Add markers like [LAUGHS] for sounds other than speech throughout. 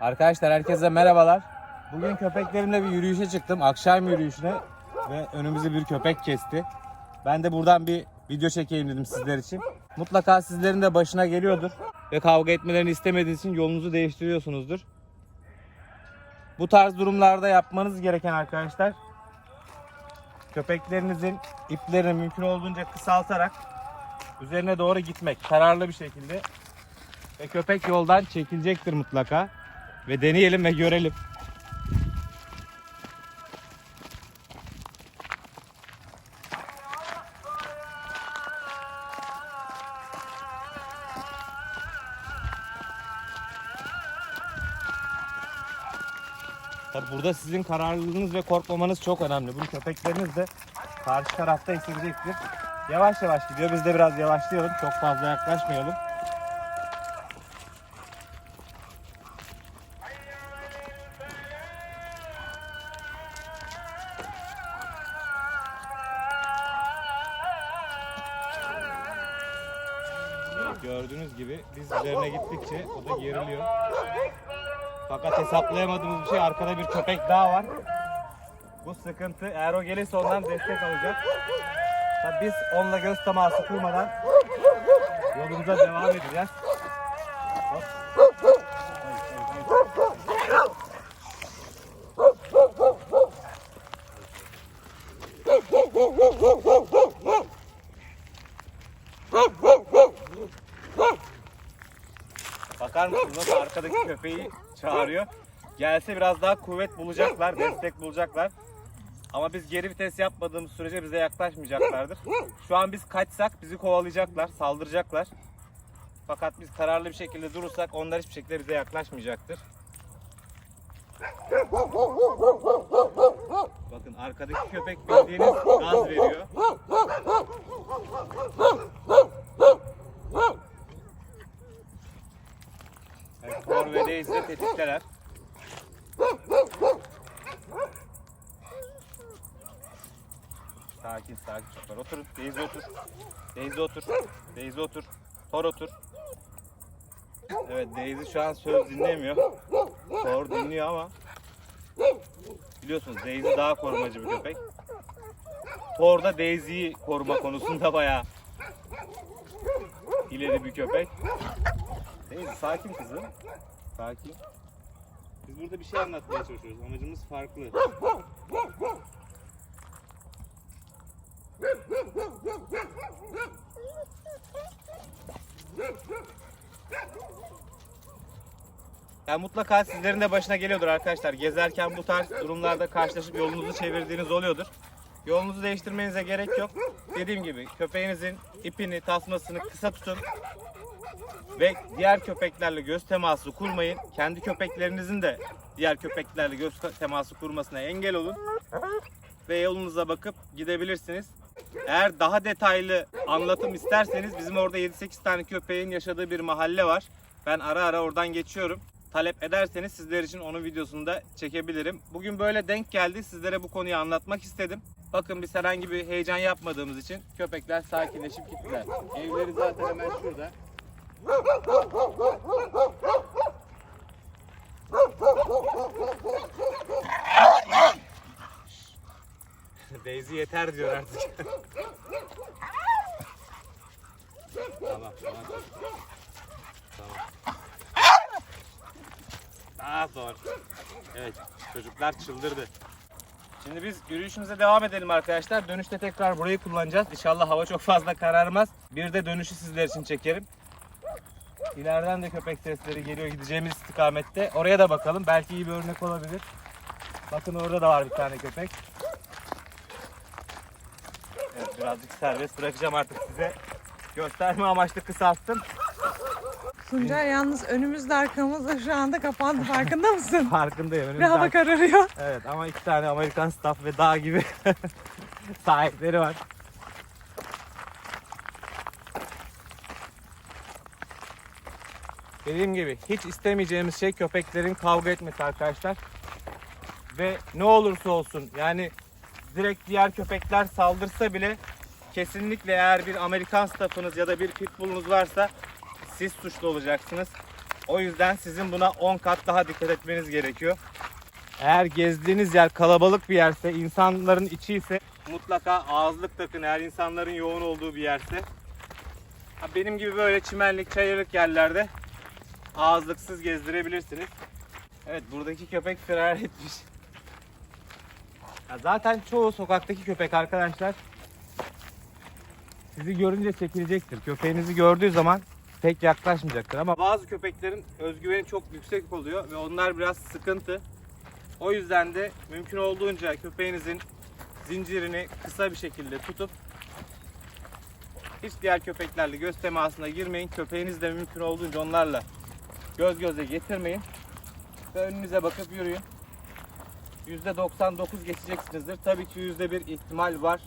Arkadaşlar herkese merhabalar. Bugün köpeklerimle bir yürüyüşe çıktım. Akşam yürüyüşüne ve önümüzü bir köpek kesti. Ben de buradan bir video çekeyim dedim sizler için. Mutlaka sizlerin de başına geliyordur. Ve kavga etmelerini istemediğiniz için yolunuzu değiştiriyorsunuzdur. Bu tarz durumlarda yapmanız gereken arkadaşlar köpeklerinizin iplerini mümkün olduğunca kısaltarak üzerine doğru gitmek. Kararlı bir şekilde ve köpek yoldan çekilecektir mutlaka. Ve deneyelim ve görelim. Tabi burada sizin kararlılığınız ve korkmamanız çok önemli. Bunu köpekleriniz de karşı tarafta hissedecektir. Yavaş yavaş gidiyor. Biz de biraz yavaşlayalım. Çok fazla yaklaşmayalım. Gittikçe o da geriliyor. Fakat hesaplayamadığımız bir şey arkada bir köpek daha var. Bu sıkıntı eğer o gelirse ondan destek alacak. Tabii biz onunla göz teması kurmadan yolumuza devam edeceğiz. Hop. Bakar mısınız arkadaki köpeği çağırıyor. Gelse biraz daha kuvvet bulacaklar, destek bulacaklar. Ama biz geri vites yapmadığımız sürece bize yaklaşmayacaklardır. Şu an biz kaçsak bizi kovalayacaklar, saldıracaklar. Fakat biz kararlı bir şekilde durursak onlar hiçbir şekilde bize yaklaşmayacaktır. Bakın arkadaki köpek bildiğiniz gaz veriyor. Evet, Daisy de tetikteler. Sakin sakin çocuklar. Oturun. Daisy otur. Daisy otur. Daisy otur. Thor otur. Evet Daisy şu an söz dinlemiyor. Thor dinliyor ama biliyorsunuz Daisy daha korumacı bir köpek. Thor da Daisy'yi koruma konusunda bayağı ileri bir köpek. Daisy sakin kızım. Sakin. Biz burada bir şey anlatmaya çalışıyoruz. Amacımız farklı. Yani mutlaka sizlerin de başına geliyordur arkadaşlar. Gezerken bu tarz durumlarda karşılaşıp yolunuzu çevirdiğiniz oluyordur. Yolunuzu değiştirmenize gerek yok. Dediğim gibi köpeğinizin ipini, tasmasını kısa tutun. Ve diğer köpeklerle göz teması kurmayın. Kendi köpeklerinizin de diğer köpeklerle göz teması kurmasına engel olun. Ve yolunuza bakıp gidebilirsiniz. Eğer daha detaylı anlatım isterseniz bizim orada 7-8 tane köpeğin yaşadığı bir mahalle var. Ben ara ara oradan geçiyorum. Talep ederseniz sizler için onun videosunu da çekebilirim. Bugün böyle denk geldi. Sizlere bu konuyu anlatmak istedim. Bakın biz herhangi bir heyecan yapmadığımız için köpekler sakinleşip gittiler. Evleri zaten hemen şurada. [LAUGHS] Daisy yeter diyor artık. tamam, tamam. Tamam. Daha zor. Evet, çocuklar çıldırdı. Şimdi biz yürüyüşümüze devam edelim arkadaşlar. Dönüşte tekrar burayı kullanacağız. İnşallah hava çok fazla kararmaz. Bir de dönüşü sizler için çekerim. İleriden de köpek sesleri geliyor gideceğimiz istikamette. Oraya da bakalım. Belki iyi bir örnek olabilir. Bakın orada da var bir tane köpek. Evet birazcık serbest bırakacağım artık size. Gösterme amaçlı kısalttım. Tuncay yalnız önümüzde arkamızda şu anda kapandı farkında mısın? [LAUGHS] Farkındayım. Ve Önümüzde hava kararıyor. Evet ama iki tane Amerikan staff ve dağ gibi [LAUGHS] sahipleri var. Dediğim gibi hiç istemeyeceğimiz şey köpeklerin kavga etmesi arkadaşlar. Ve ne olursa olsun yani direkt diğer köpekler saldırsa bile kesinlikle eğer bir Amerikan staffınız ya da bir pitbullunuz varsa siz suçlu olacaksınız. O yüzden sizin buna 10 kat daha dikkat etmeniz gerekiyor. Eğer gezdiğiniz yer kalabalık bir yerse, insanların içi ise mutlaka ağızlık takın eğer insanların yoğun olduğu bir yerse. Benim gibi böyle çimenlik, çayırlık yerlerde ağızlıksız gezdirebilirsiniz. Evet buradaki köpek firar etmiş. Ya zaten çoğu sokaktaki köpek arkadaşlar sizi görünce çekilecektir. Köpeğinizi gördüğü zaman pek yaklaşmayacaktır ama bazı köpeklerin özgüveni çok yüksek oluyor ve onlar biraz sıkıntı. O yüzden de mümkün olduğunca köpeğinizin zincirini kısa bir şekilde tutup hiç diğer köpeklerle göz temasına girmeyin. Köpeğiniz de mümkün olduğunca onlarla göz göze getirmeyin. Ve önünüze bakıp yürüyün. %99 geçeceksinizdir. Tabii ki %1 ihtimal var.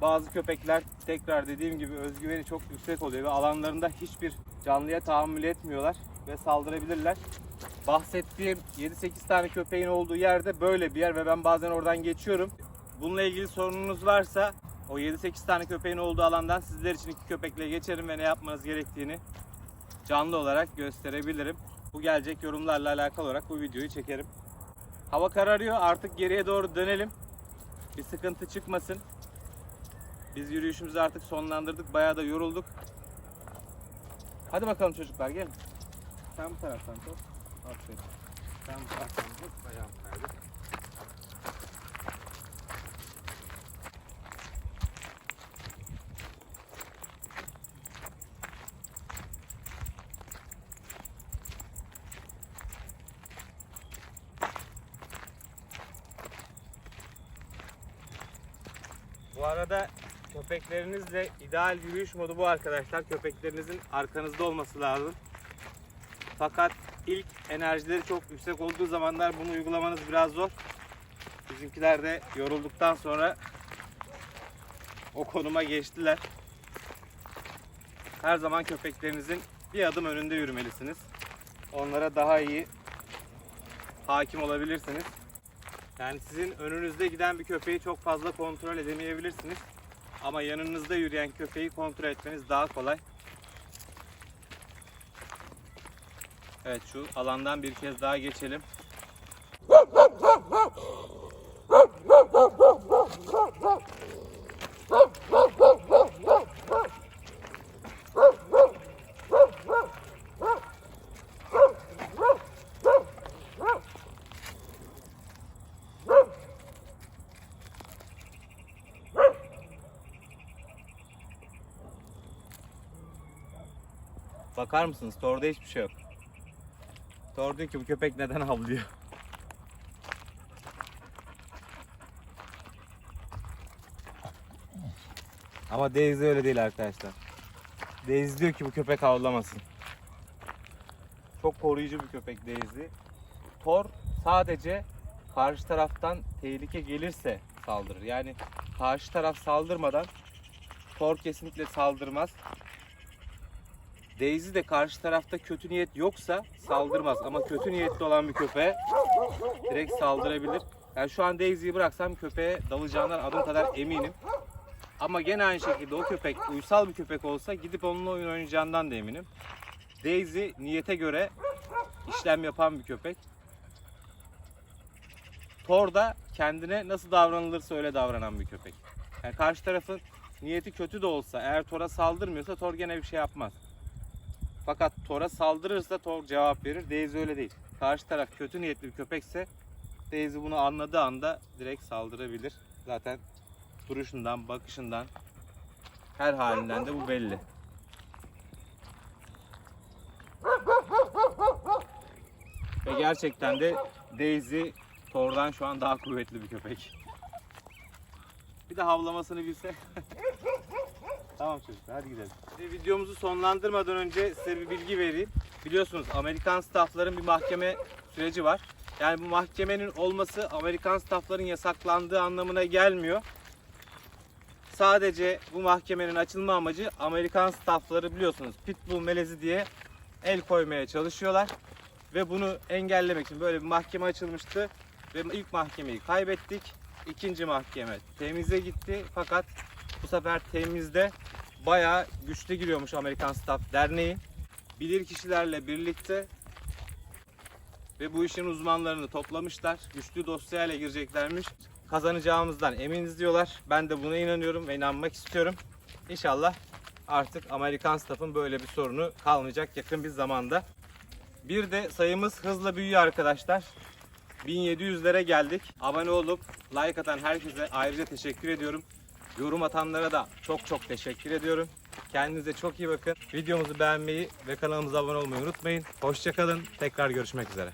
Bazı köpekler tekrar dediğim gibi özgüveni çok yüksek oluyor ve alanlarında hiçbir canlıya tahammül etmiyorlar ve saldırabilirler. Bahsettiğim 7-8 tane köpeğin olduğu yerde böyle bir yer ve ben bazen oradan geçiyorum. Bununla ilgili sorununuz varsa o 7-8 tane köpeğin olduğu alandan sizler için iki köpekle geçerim ve ne yapmanız gerektiğini canlı olarak gösterebilirim. Bu gelecek yorumlarla alakalı olarak bu videoyu çekerim. Hava kararıyor artık geriye doğru dönelim. Bir sıkıntı çıkmasın. Biz yürüyüşümüzü artık sonlandırdık. Bayağı da yorulduk. Hadi bakalım çocuklar gelin. Sen bu taraftan tut. Aferin. Sen bu taraftan tut. Ayağım kaydı. Arada köpeklerinizle ideal yürüyüş modu bu arkadaşlar. Köpeklerinizin arkanızda olması lazım. Fakat ilk enerjileri çok yüksek olduğu zamanlar bunu uygulamanız biraz zor. Bizimkiler de yorulduktan sonra o konuma geçtiler. Her zaman köpeklerinizin bir adım önünde yürümelisiniz. Onlara daha iyi hakim olabilirsiniz. Yani sizin önünüzde giden bir köpeği çok fazla kontrol edemeyebilirsiniz. Ama yanınızda yürüyen köpeği kontrol etmeniz daha kolay. Evet şu alandan bir kez daha geçelim. Bakar mısınız? Torda hiçbir şey yok. Thor diyor ki bu köpek neden havlıyor? Ama Daisy öyle değil arkadaşlar. Daisy diyor ki bu köpek havlamasın. Çok koruyucu bir köpek Daisy. Thor sadece karşı taraftan tehlike gelirse saldırır. Yani karşı taraf saldırmadan Thor kesinlikle saldırmaz. Daisy de karşı tarafta kötü niyet yoksa saldırmaz ama kötü niyetli olan bir köpeğe direkt saldırabilir. Yani şu an Daisy'yi bıraksam köpeğe dalacağından adım kadar eminim. Ama gene aynı şekilde o köpek uysal bir köpek olsa gidip onunla oyun oynayacağından da eminim. Daisy niyete göre işlem yapan bir köpek. Thor da kendine nasıl davranılırsa öyle davranan bir köpek. Yani karşı tarafın niyeti kötü de olsa eğer Thor'a saldırmıyorsa Thor gene bir şey yapmaz. Fakat Thor'a saldırırsa Thor cevap verir. Daisy öyle değil. Karşı taraf kötü niyetli bir köpekse Daisy bunu anladığı anda direkt saldırabilir. Zaten duruşundan, bakışından, her halinden de bu belli. Ve gerçekten de Daisy Thor'dan şu an daha kuvvetli bir köpek. Bir de havlamasını bilse. [LAUGHS] Tamam çocuklar hadi gidelim. Videomuzu sonlandırmadan önce size bir bilgi vereyim. Biliyorsunuz Amerikan staffların bir mahkeme süreci var. Yani bu mahkemenin olması Amerikan staffların yasaklandığı anlamına gelmiyor. Sadece bu mahkemenin açılma amacı Amerikan staffları biliyorsunuz pitbull melezi diye el koymaya çalışıyorlar. Ve bunu engellemek için böyle bir mahkeme açılmıştı. Ve ilk mahkemeyi kaybettik. İkinci mahkeme temize gitti. Fakat bu sefer temizde bayağı güçlü giriyormuş Amerikan Staff Derneği. bilir kişilerle birlikte ve bu işin uzmanlarını toplamışlar. Güçlü dosyayla gireceklermiş. Kazanacağımızdan eminiz diyorlar. Ben de buna inanıyorum ve inanmak istiyorum. İnşallah artık Amerikan staff'ın böyle bir sorunu kalmayacak yakın bir zamanda. Bir de sayımız hızla büyüyor arkadaşlar. 1700'lere geldik. Abone olup like atan herkese ayrıca teşekkür ediyorum. Yorum atanlara da çok çok teşekkür ediyorum. Kendinize çok iyi bakın. Videomuzu beğenmeyi ve kanalımıza abone olmayı unutmayın. Hoşçakalın. Tekrar görüşmek üzere.